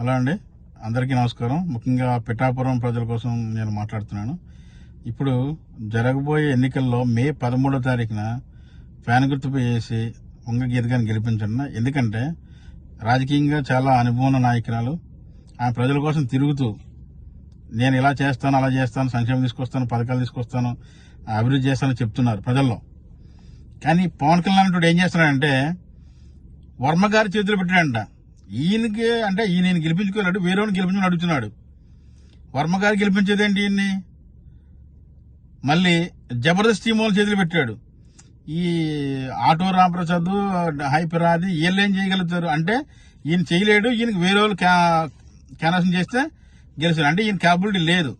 Hello అండి. అందరికీ నమస్కారం. ముఖ్యంగా పిఠాపురం ప్రజల కోసం నేను మాట్లాడుతున్నాను. ఇప్పుడు జరగబోయే ఎన్నికల్లో మే పదమూడో తారీఖున ఫ్యాన్ గుర్తుపై చేసి వంగ గీతగాని గెలిపించండి. ఎందుకంటే రాజకీయంగా చాలా అనుభవం ఉన్న నాయకురాలు. ఆమె ప్రజల కోసం తిరుగుతూ నేను ఇలా చేస్తాను అలా చేస్తాను సంక్షేమం తీసుకొస్తాను పథకాలు తీసుకొస్తాను అభివృద్ధి చేస్తానని చెప్తున్నారు ప్రజల్లో. కానీ పవన్ కళ్యాణ్ ఏం చేస్తున్నాడంటే వర్మ గారి చేతులు పెట్టాడంట. ఈయనకి అంటే ఈయన గెలిపించుకోలేడు వేరేవాడిని గెలిపించుకుని అడుగుతున్నాడు. వర్మ గారు గెలిపించేదేంటి ఈయన్ని? మళ్ళీ జబర్దస్త్ టీం వాళ్ళు చేతులు పెట్టాడు. ఈ ఆటో రామప్రసాద్ హైపరాది వీళ్ళు ఏం చేయగలుగుతారు? అంటే ఈయన చేయలేడు ఈయనకి వేరే వాళ్ళు క్యాన్వాసింగ్ చేస్తే గెలుస్తారు. అంటే ఈయన క్యాపబిలిటీ లేదు.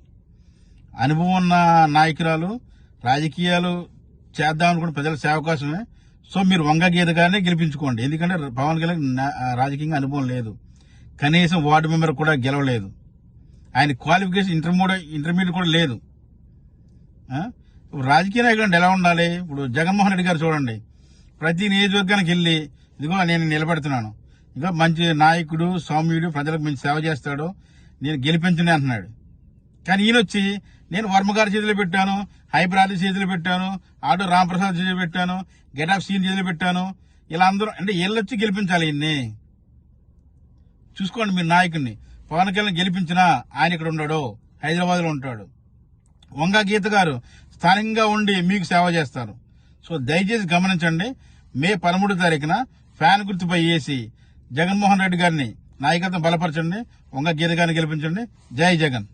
అనుభవం ఉన్న నాయకురాలు రాజకీయాలు చేద్దాం అనుకున్న ప్రజల సేవకాశమే. సో మీరు వంగ గీతగానే గెలిపించుకోండి. ఎందుకంటే పవన్ కళ్యాణ్ నా- రాజకీయంగా అనుభవం లేదు. కనీసం వార్డు మెంబర్ కూడా గెలవలేదు. ఆయన క్వాలిఫికేషన్ ఇంటర్మీడియట్ ఇంటర్మీడియట్ కూడా లేదు. ఇప్పుడు రాజకీయ నాయకుడు ఎలా ఉండాలి? ఇప్పుడు జగన్మోహన్ రెడ్డి గారు చూడండి. ప్రతి నియోజకవర్గానికి వెళ్ళి ఇదిగో నేను నిలబెడుతున్నాను. ఇదిగో మంచి నాయకుడు సౌమ్యుడు ప్రజలకు మంచి సేవ చేస్తాడు. నేను గెలిపించని అంటున్నాడు. కానీ ఈయన వచ్చి నేను వర్మగారి చేతిలో పెట్టాను హైబ్రాది చేతిలో పెట్టాను ఆటో రామప్రసాద్ చేతిలో పెట్టాను గెట్ ఆఫ్ సీన్ చేతిలో పెట్టాను. ఇలా అందరూ అంటే వీళ్ళు వచ్చి గెలిపించాలి ఈయన్ని. చూసుకోండి మీరు నాయకుడిని. పవన్ కళ్యాణ్ గెలిపించినా ఆయన ఇక్కడ ఉండడు హైదరాబాద్లో ఉంటాడు. వంగ గీత గారు స్థానికంగా ఉండి మీకు సేవ చేస్తారు. సో దయచేసి గమనించండి మే పదమూడు తారీఖున ఫ్యాన్ గుర్తుపై వేసి జగన్మోహన్ రెడ్డి గారిని నాయకత్వం బలపరచండి వంగ గీత గారిని గెలిపించండి. జై జగన్.